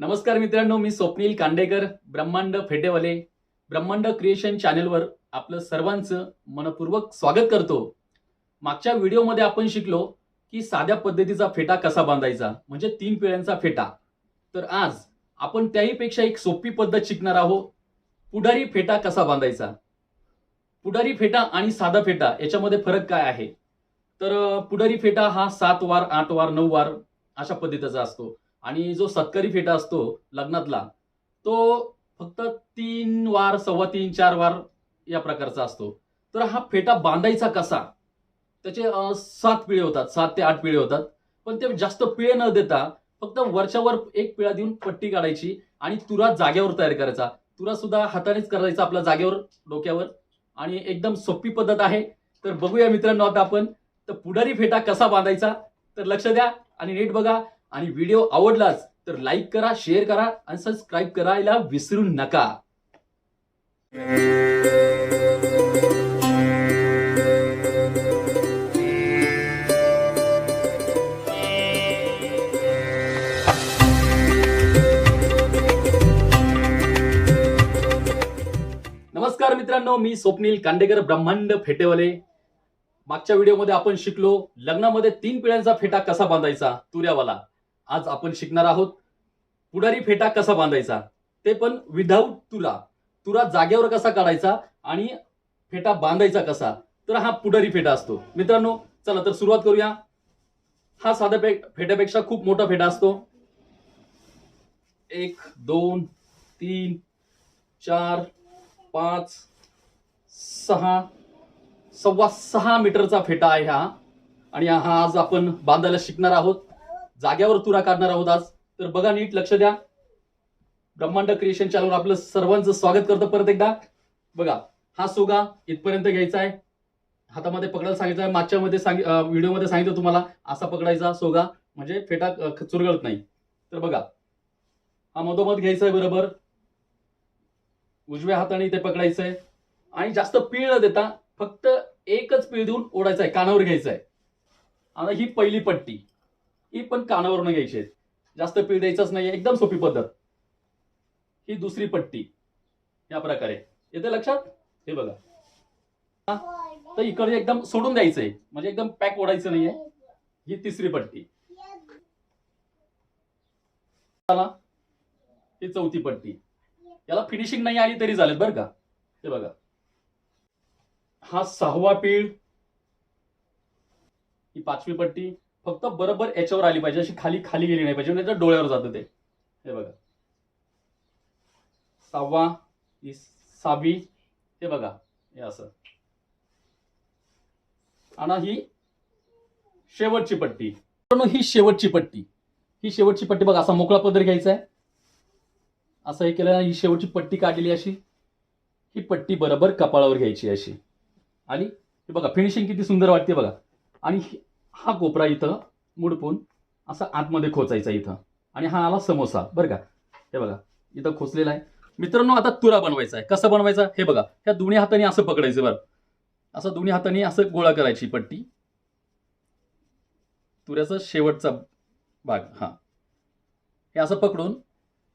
नमस्कार मित्रांनो मी स्वप्नील कांडेकर ब्रह्मांड फेटेवाले. ब्रह्मांड क्रिएशन चॅनेलवर आपलं सर्वांचं मनपूर्वक स्वागत करतो. मागच्या व्हिडिओमध्ये आपण शिकलो की साध्या पद्धतीचा फेटा कसा बांधायचा म्हणजे तीन पिळ्यांचा फेटा. तर आज आपण त्याहीपेक्षा एक सोपी पद्धत शिकणार आहोत. पुढारी फेटा कसा बांधायचा? पुढारी फेटा आणि साधा फेटा याच्यामध्ये फरक काय आहे? तर पुढारी फेटा हा सात वार आठ वार नऊ वार अशा पद्धतीचा असतो. आणि जो सत्करी फेटा असतो लग्नातला तो फक्त तीन वार सव्वा तीन चार वार या प्रकारचा असतो. तर हा फेटा बांधायचा कसा? त्याचे सात पिळे होतात सात ते आठ पिळे होतात. पण ते जास्त पिळे न देता फक्त वरच्यावर एक पिळा देऊन पट्टी काढायची आणि तुरा जागेवर तयार करायचा. तुरा सुद्धा हातानेच करायचा आपल्या जागेवर डोक्यावर. आणि एकदम सोपी पद्धत आहे. तर बघूया मित्रांनो आता आपण. तर पुढारी फेटा कसा बांधायचा? तर लक्ष द्या आणि नीट बघा. आणि व्हिडिओ आवडलाच तर लाईक करा शेअर करा आणि सबस्क्राईब करायला विसरू नका. नमस्कार मित्रांनो मी स्वप्नील कांडेकर ब्रह्मांड फेटेवाले. मागच्या व्हिडिओमध्ये आपण शिकलो लग्नामध्ये तीन पिढ्यांचा फेटा कसा बांधायचा? तुऱ्यावाला. आज आपण शिकणार आहोत. पुढारी फेटा कसा बांधायचा? ते पण विदाऊट तुरा तुरा जागेवर कसा काढायचा आणि फेटा बांधायचा कसा? तर हा पुढारी फेटा असतो. मित्रांनो चला तर सुरुवात करूया. हा साध्या पे फेट्यापेक्षा खूप मोठा फेटा असतो. एक दोन तीन चार पाच सहा सव्वा सहा मीटरचा फेटा आहे हा. आणि हा आज आपण बांधायला शिकणार आहोत. जाग्यावर तुरा काढणार आहोत आज. तर बघा नीट लक्ष द्या. ब्रह्मांड क्रिएशन चॅनलवर आपलं सर्वांचं स्वागत करतो परत एकदा. बघा हा सोगा इथपर्यंत घ्यायचा आहे. हातामध्ये पकडायला सांगितलं आहे. मागच्या मध्ये सांग व्हिडिओमध्ये सांगितलं तुम्हाला. असा पकडायचा सोगा. म्हणजे फेटा चुरगळत नाही. तर बघा हा मधोमध घ्यायचा आहे बरोबर. उजव्या हाताने ते पकडायचं आहे. आणि जास्त पीळ न देता फक्त एकच पीळ देऊन ओढायचं आहे. कानावर घ्यायचा आहे. आता ही पहिली पट्टी. ही पण कानावरून घ्यायची जास्त पीळ द्यायचंच नाही एकदम सोपी पद्धत. ही दुसरी पट्टी. या प्रकारे. येते लक्षात? हे बघा. हा, तर इकडे एकदम सोडून द्यायचंय. म्हणजे एकदम पॅक ओढायचं नाहीये. ही तिसरी पट्टी. चला. ही चौथी पट्टी. याला फिनिशिंग नाही आली तरी चालेल बरं का? हे बघा. हा सहावा पीळ. ही पाचवी पट्टी. फक्त बरोबर याच्यावर आली पाहिजे अशी खाली खाली गेली नाही पाहिजे म्हणजे डोळ्यावर जातं ते. हे बघा. सहावा ही सहावी हे बघा हे असं. आणि ही शेवटची पट्टी. ही शेवटची पट्टी. ही शेवटची पट्टी बघा असा मोकळा पदर घ्यायचा आहे. असं हे केलं ही शेवटची पट्टी काढलेली अशी. ही पट्टी बरोबर कपाळावर घ्यायची अशी. आणि हे बघा फिनिशिंग किती सुंदर वाटते बघा. आणि हा कोपरा इथं मुडपून असा आतमध्ये खोचायचा इथं. आणि हा आला समोसा. बरं का? हे बघा इथं खोचलेला आहे. मित्रांनो आता तुरा बनवायचा आहे. कसं बनवायचा? हे बघा ह्या दोन्ही हाताने असं पकडायचं बरं. असं दोन्ही हाताने असं गोळा करायची पट्टी. तुऱ्याचा शेवटचा भाग हा. हे असं पकडून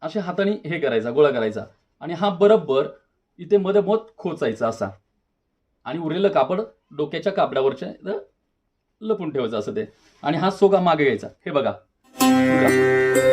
अशा हाताने हे करायचा गोळा करायचा. आणि हा बरोबर इथे मध्ये मध खोचायचा असा. आणि उरलेलं कापड डोक्याच्या कापडावरच्या लपून ठेवायचं असं ते आणि हा सोगा मागे घ्यायचा हे बघा बघा.